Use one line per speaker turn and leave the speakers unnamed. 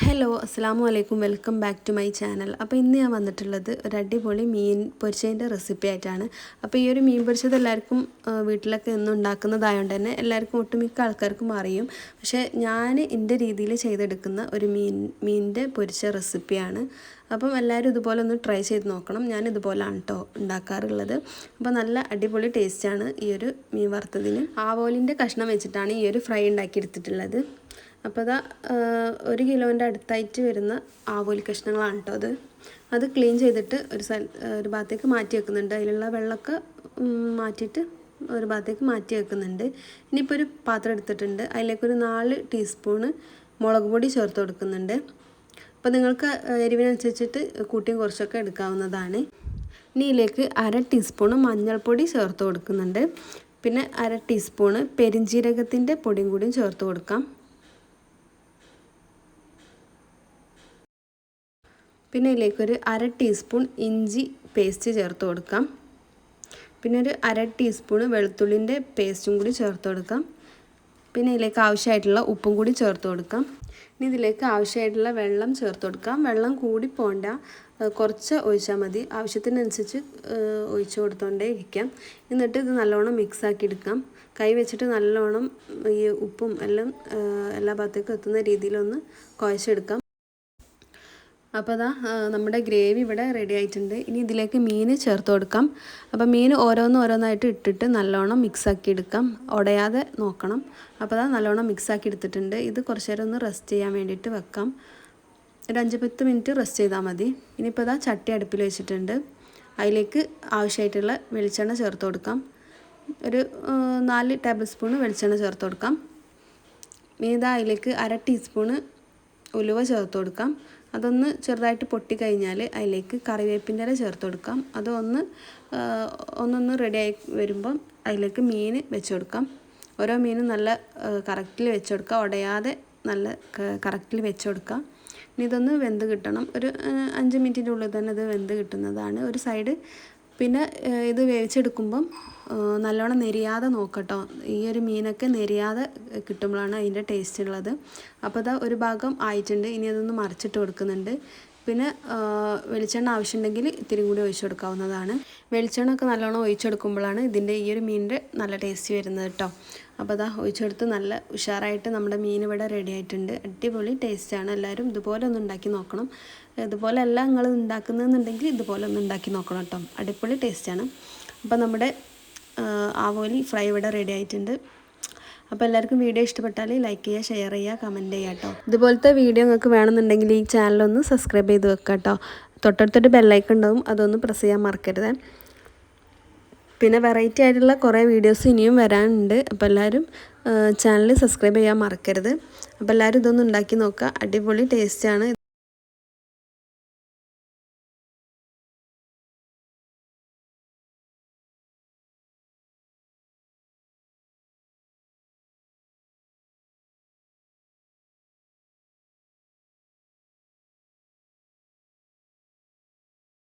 Hello അസ്സാം വലൈക്കും welcome back to my channel അപ്പോൾ ഇന്ന് ഞാൻ വന്നിട്ടുള്ളത് ഒരു അടിപൊളി മീൻ പൊരിച്ചതിന്റെ റെസിപ്പി ആയിട്ടാണ്. അപ്പോൾ ഈ ഒരു മീൻ പൊരിച്ചത് എല്ലാവർക്കും വീട്ടിലൊക്കെ എന്നും ഉണ്ടാക്കുന്നതായതുകൊണ്ട് തന്നെ എല്ലാവർക്കും ഒട്ടുമിക്ക ആൾക്കാർക്കും അറിയും. പക്ഷേ ഞാൻ എന്റെ രീതിയിൽ ചെയ്തെടുക്കുന്ന ഒരു മീൻ മീനിന്റെ പൊരിച്ച റെസിപ്പിയാണ് അപ്പം എല്ലാവരും ഇതുപോലെ ഒന്ന് ട്രൈ ചെയ്ത് നോക്കണം. ഞാൻ ഇതുപോലെയാണ് കേട്ടോ ഉണ്ടാക്കാറുള്ളത്. അപ്പോൾ നല്ല അടിപൊളി ടേസ്റ്റാണ് ഈ ഒരു മീൻ വറുത്തതിന്. ആവോലിന്റെ കഷ്ണം വെച്ചിട്ടാണ് ഈ ഒരു ഫ്രൈ ഉണ്ടാക്കിയെടുത്തിട്ടുള്ളത്. അപ്പോൾ അതാ ഒരു കിലോന്റെ അടുത്തായിട്ട് വരുന്ന ആവോലി കഷ്ണങ്ങളാണ് കേട്ടോ അത്. അത് ക്ലീൻ ചെയ്തിട്ട് ഒരു സ്ഥല ഒരു ഭാഗത്തേക്ക് മാറ്റി വെക്കുന്നുണ്ട്. അതിലുള്ള വെള്ളമൊക്കെ മാറ്റിയിട്ട് ഒരു ഭാഗത്തേക്ക് മാറ്റി വെക്കുന്നുണ്ട്. ഇനിയിപ്പോൾ ഒരു പാത്രം എടുത്തിട്ടുണ്ട്. അതിലേക്കൊരു നാല് ടീസ്പൂണ് മുളക് പൊടി ചേർത്ത് കൊടുക്കുന്നുണ്ട്. അപ്പോൾ നിങ്ങൾക്ക് എരിവിനനുസരിച്ചിട്ട് കൂട്ടിയും കുറച്ചൊക്കെ എടുക്കാവുന്നതാണ്. ഇനി ഇതിലേക്ക് അര ടീസ്പൂണ് മഞ്ഞൾപ്പൊടി ചേർത്ത് കൊടുക്കുന്നുണ്ട്. പിന്നെ അര ടീസ്പൂണ് പെരിഞ്ജീരകത്തിന്റെ പൊടിയും കൂടിയും ചേർത്ത് കൊടുക്കാം. പിന്നെ ഇതിലേക്കൊരു അര ടീസ്പൂൺ ഇഞ്ചി പേസ്റ്റ് ചേർത്ത് കൊടുക്കാം. പിന്നെ ഒരു അര ടീസ്പൂൺ വെളുത്തുള്ളിന്റെ പേസ്റ്റും കൂടി ചേർത്ത് കൊടുക്കാം. പിന്നെ ഇതിലേക്ക് ആവശ്യമായിട്ടുള്ള ഉപ്പും കൂടി ചേർത്ത് കൊടുക്കാം. ഇനി ഇതിലേക്ക് ആവശ്യമായിട്ടുള്ള വെള്ളം ചേർത്ത് കൊടുക്കാം. വെള്ളം കൂടി പോണ്ട. കുറച്ച് ഒഴിച്ചാൽ മതി. ആവശ്യത്തിനനുസരിച്ച് ഒഴിച്ച് കൊടുത്തോണ്ടേ ഇരിക്കാം. എന്നിട്ട് ഇത് നല്ലോണം മിക്സ് ആക്കി എടുക്കാം. കൈ വെച്ചിട്ട് നല്ലോണം ഈ ഉപ്പും എല്ലാം എല്ലാ ഭാഗത്തേക്കും എത്തുന്ന രീതിയിലൊന്ന് കുഴച്ചെടുക്കാം. അപ്പോൾ അതാ നമ്മുടെ ഗ്രേവി ഇവിടെ റെഡി ആയിട്ടുണ്ട്. ഇനി ഇതിലേക്ക് മീൻ ചേർത്ത് കൊടുക്കാം. അപ്പോൾ മീൻ ഓരോന്ന് ഓരോന്നായിട്ട് ഇട്ടിട്ട് നല്ലോണം മിക്സ് ആക്കി എടുക്കാം. ഉടയാതെ നോക്കണം. അപ്പോൾ അതാ നല്ലോണം മിക്സ് ആക്കി എടുത്തിട്ടുണ്ട്. ഇത് കുറച്ച് നേരം ഒന്ന് റെസ്റ്റ് ചെയ്യാൻ വേണ്ടിയിട്ട് വെക്കാം. ഒരു അഞ്ച് പത്ത് മിനിറ്റ് റെസ്റ്റ് ചെയ്താൽ മതി. ഇനിയിപ്പോൾ അതാ ചട്ടി അടുപ്പിൽ വെച്ചിട്ടുണ്ട്. അതിലേക്ക് ആവശ്യമായിട്ടുള്ള വെളിച്ചെണ്ണ ചേർത്ത് കൊടുക്കാം. ഒരു നാല് ടേബിൾ സ്പൂണ് വെളിച്ചെണ്ണ ചേർത്ത് കൊടുക്കാം. മീതാ അതിലേക്ക് അര ടീസ്പൂണ് ഉലുവ ചേർത്ത് കൊടുക്കാം. അതൊന്ന് ചെറുതായിട്ട് പൊട്ടിക്കഴിഞ്ഞാൽ അതിലേക്ക് കറിവേപ്പിന്റെ ഇല ചേർത്ത് കൊടുക്കാം. അതൊന്ന് ഒന്നൊന്ന് റെഡിയായി വരുമ്പം അതിലേക്ക് മീൻ വെച്ച് കൊടുക്കാം. ഓരോ മീനും നല്ല കറക്റ്റിൽ വെച്ച് കൊടുക്കുക ഉടയാതെ നല്ല കറക്റ്റിൽ വെച്ച് കൊടുക്കുക ഇനി ഇതൊന്ന് വെന്ത് കിട്ടണം. ഒരു അഞ്ച് മിനിറ്റിന്റെ ഉള്ളിൽ തന്നെ ഇത് വെന്ത് കിട്ടുന്നതാണ്. ഒരു സൈഡ് പിന്നെ ഇത് വേവിച്ചെടുക്കുമ്പം നല്ലോണം നെരിയാതെ നോക്കട്ടോ. ഈ ഒരു മീനൊക്കെ നെരിയാതെ കിട്ടുമ്പോഴാണ് അതിന്റെ ടേസ്റ്റ് ഉള്ളത് അപ്പോൾ ഇതാ ഒരു ഭാഗം ആയിട്ടുണ്ട്. ഇനി അതൊന്ന് മറിച്ചിട്ട് കൊടുക്കുന്നുണ്ട്. പിന്നെ വെളിച്ചെണ്ണ ആവശ്യമുണ്ടെങ്കിൽ ഇത്തിരി കൂടി ഒഴിച്ചു കൊടുക്കാവുന്നതാണ്. വെളിച്ചെണ്ണ ഒക്കെ നല്ലോണം ഒഴിച്ചെടുക്കുമ്പോഴാണ് ഇതിന്റെ ഈ ഒരു മീനിന്റെ നല്ല ടേസ്റ്റ് വരുന്നത് കേട്ടോ. അപ്പോൾ അതാ ഒഴിച്ചെടുത്ത് നല്ല ഉഷാറായിട്ട് നമ്മുടെ മീൻ ഇവിടെ റെഡി ആയിട്ടുണ്ട്. അടിപൊളി ടേസ്റ്റാണ് എല്ലാവരും ഇതുപോലെ ഒന്ന് ഉണ്ടാക്കി നോക്കണം. ഇതുപോലെ അല്ല നിങ്ങൾ ഉണ്ടാക്കുന്നതെന്നുണ്ടെങ്കിൽ ഇതുപോലെ ഒന്ന് ഉണ്ടാക്കി നോക്കണം കേട്ടോ. അടിപൊളി ടേസ്റ്റാണ് അപ്പോൾ നമ്മുടെ ആവോലി ഫ്രൈ ഇവിടെ റെഡി ആയിട്ടുണ്ട്. അപ്പോൾ എല്ലാവർക്കും വീഡിയോ ഇഷ്ടപ്പെട്ടാൽ ലൈക്ക് ചെയ്യുക ഷെയർ ചെയ്യുക കമന്റ് ചെയ്യുക കേട്ടോ ഇതുപോലത്തെ വീഡിയോ നിങ്ങൾക്ക് വേണമെന്നുണ്ടെങ്കിൽ ഈ ചാനലൊന്ന് സബ്സ്ക്രൈബ് ചെയ്ത് വെക്കുക കേട്ടോ തൊട്ടടുത്തൊരു ബെല്ലൈക്കൺ ഉണ്ടാവും അതൊന്ന് പ്രസ് ചെയ്യാൻ മറക്കരുത്. പിന്നെ വെറൈറ്റി ആയിട്ടുള്ള കുറേ വീഡിയോസ് ഇനിയും വരാനുണ്ട്. അപ്പോൾ എല്ലാവരും ചാനൽ സബ്സ്ക്രൈബ് ചെയ്യാൻ മറക്കരുത്. അപ്പോൾ എല്ലാവരും ഇതൊന്നും ഉണ്ടാക്കി നോക്കുക. അടിപൊളി ടേസ്റ്റാണ്